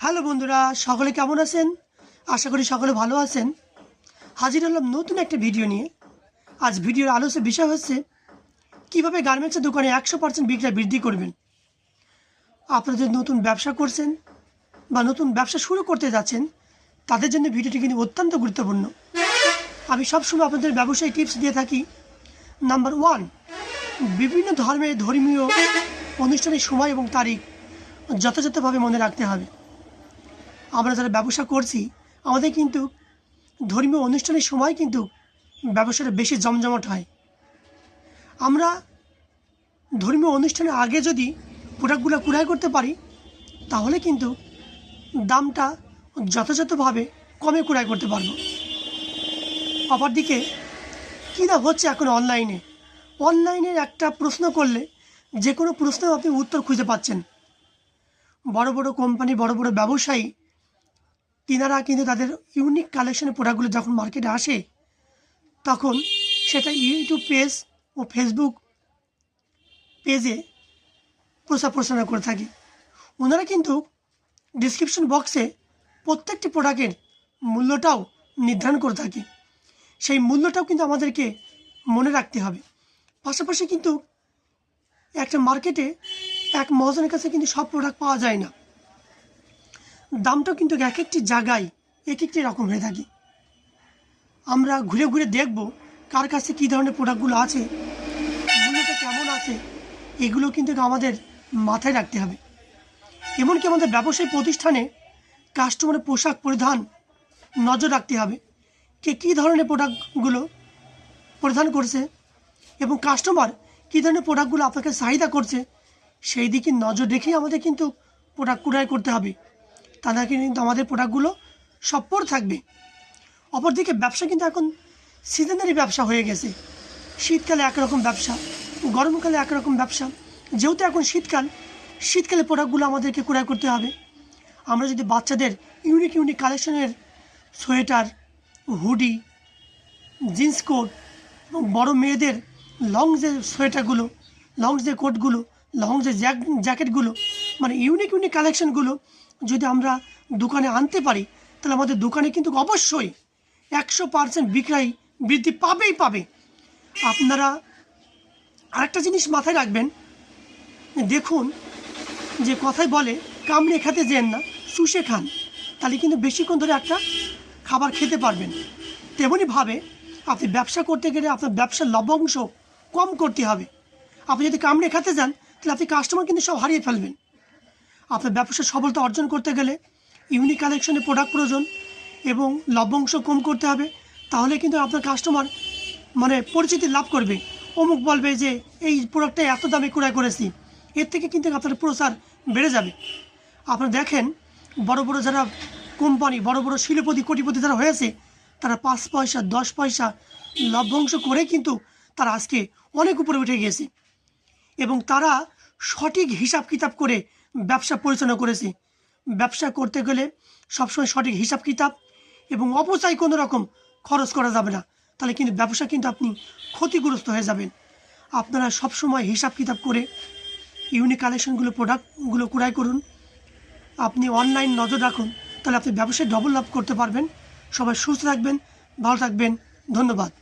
Hello বন্ধুরা, সকলে কেমন আছেন? আশা করি সকলে ভালো আছেন। হাজির হলাম নতুন একটা ভিডিও নিয়ে। আজ ভিডিওর আলোচ্য বিষয় হচ্ছে, কীভাবে গার্মেন্টসের দোকানে একশো পার্সেন্ট বিক্রয় বৃদ্ধি করবেন? আপনাদের নতুন ব্যবসা করছেন বা নতুন ব্যবসা শুরু করতে যাচ্ছেন, তাদের জন্য ভিডিওটি কিন্তু অত্যন্ত গুরুত্বপূর্ণ। আমি সবসময় আপনাদের ব্যবসায়ী টিপস দিয়ে থাকি। নাম্বার ওয়ান, বিভিন্ন ধর্মের ধর্মীয় অনুষ্ঠানের সময় এবং তারিখ যথাযথভাবে মনে রাখতে হবে। আমরা যারা ব্যবসা করছি, আমাদের কিন্তু ধর্মীয় অনুষ্ঠানের সময় কিন্তু ব্যবসাটা বেশি জমজমাট হয়। আমরা ধর্মীয় অনুষ্ঠানের আগে যদি প্রোডাক্টগুলো ক্রয় করতে পারি, তাহলে কিন্তু দামটা যথাযথভাবে কমে ক্রয় করতে পারব। অপরদিকে, কী না হচ্ছে এখন অনলাইনে? অনলাইনের একটা প্রশ্ন করলে যে কোনো প্রশ্নেও আপনি উত্তর খুঁজে পাচ্ছেন। বড় বড় কোম্পানি, বড় বড় ব্যবসায়ী তিনারা কিন্তু তাদের ইউনিক কালেকশনের প্রোডাক্টগুলো যখন মার্কেটে আসে, তখন সেটা ইউটিউব পেজ ও ফেসবুক পেজে প্রচার প্রচারণা করে থাকে। ওনারা কিন্তু ডিসক্রিপশন বক্সে প্রত্যেকটি প্রোডাক্টের মূল্যটাও নির্ধারণ করে থাকে। সেই মূল্যটাও কিন্তু আমাদেরকে মনে রাখতে হবে। পাশাপাশি কিন্তু একটা মার্কেটে এক মহাজনের কাছে কিন্তু সব প্রোডাক্ট পাওয়া যায় না। দামটাও কিন্তু এক একটি জায়গায় এক একটি রকম হয়ে থাকে। আমরা ঘুরে ঘুরে দেখব কার কাছে কী ধরনের প্রোডাক্টগুলো আছে, মূল্যটা কেমন আছে, এগুলো কিন্তু আমাদের মাথায় রাখতে হবে। এমনকি আমাদের ব্যবসায়ী প্রতিষ্ঠানে কাস্টমারের পোশাক পরিধান নজর রাখতে হবে কে কী ধরনের প্রোডাক্টগুলো পরিধান করছে এবং কাস্টমার কী ধরনের প্রোডাক্টগুলো আপনাকে চাহিদা করছে, সেই দিকে নজর রেখেই আমাদের কিন্তু প্রোডাক্ট ক্রয় করতে হবে। তা নাকি কিন্তু আমাদের প্রোডাক্টগুলো সপ্পর থাকবে। অপরদিকে ব্যবসা কিন্তু এখন সিজনারি ব্যবসা হয়ে গেছে। শীতকালে একরকম ব্যবসা, গরমকালে একরকম ব্যবসা। যেহেতু এখন শীতকাল, শীতকালে প্রোডাক্টগুলো আমাদেরকে ক্রয় করতে হবে। আমরা যদি বাচ্চাদের ইউনিক ইউনিক কালেকশনের সোয়েটার, হুডি, জিন্স কোট এবং বড়ো মেয়েদের লং যে সোয়েটারগুলো লং যে কোটগুলো লং যে জ্যাক, জ্যাকেটগুলো মানে ইউনিক ইউনিক কালেকশনগুলো যদি আমরা দোকানে আনতে পারি, তাহলে আমাদের দোকানে কিন্তু অবশ্যই একশো পার্সেন্ট বিক্রয় বৃদ্ধি পাবেই পাবে। আপনারা আরেকটা জিনিস মাথায় রাখবেন। দেখুন, যে কথায় বলে, কামড়ে খেতে যেন না, শুষে খান। তাহলে কিন্তু বেশিক্ষণ ধরে একটা খাবার খেতে পারবেন। তেমনইভাবে আপনি ব্যবসা করতে গেলে আপনার ব্যবসার লভ্যাংশ কম করতে হবে। আপনি যদি কামড়ে খেতে যান, তাহলে আপনি কাস্টমার কিন্তু সব হারিয়ে ফেলবেন। আপনার ব্যবসার সফলতা অর্জন করতে গেলে ইউনিক কালেকশনের প্রোডাক্ট প্রয়োজন এবং লভ্যাংশ কম করতে হবে, তাহলে কিন্তু আপনার কাস্টমার মানে পরিচিতি লাভ করবে। অমুক বলবে যে, এই প্রোডাক্টটা এত দামে ক্রয় করেছি। এর থেকে কিন্তু আপনার প্রসার বেড়ে যাবে। আপনারা দেখেন, বড় বড় যারা কোম্পানি বড় বড় শিল্পপতি, কোটিপতি যারা হয়েছে, তারা পাঁচ পয়সা, দশ পয়সা লভ্যাংশ করে কিন্তু তারা আজকে অনেক উপরে উঠে গিয়েছে। এবং তারা সঠিক হিসাব কিতাব করে ব্যবসা পরিচালনা করেছি। ব্যবসা করতে গেলে সবসময় সঠিক হিসাব কিতাব এবং অপচয় কোনো রকম খরচ করা যাবে না। তাহলে কিন্তু ব্যবসা কিন্তু আপনি ক্ষতিগ্রস্ত হয়ে যাবেন। আপনারা সবসময় হিসাব কিতাব করে ইউনিক কালেকশনগুলো প্রোডাক্টগুলো ক্রয় করুন। আপনি অনলাইন নজর রাখুন, তাহলে আপনি ব্যবসায় ডবল লাভ করতে পারবেন। সবাই সুস্থ থাকবেন, ভালো থাকবেন। ধন্যবাদ।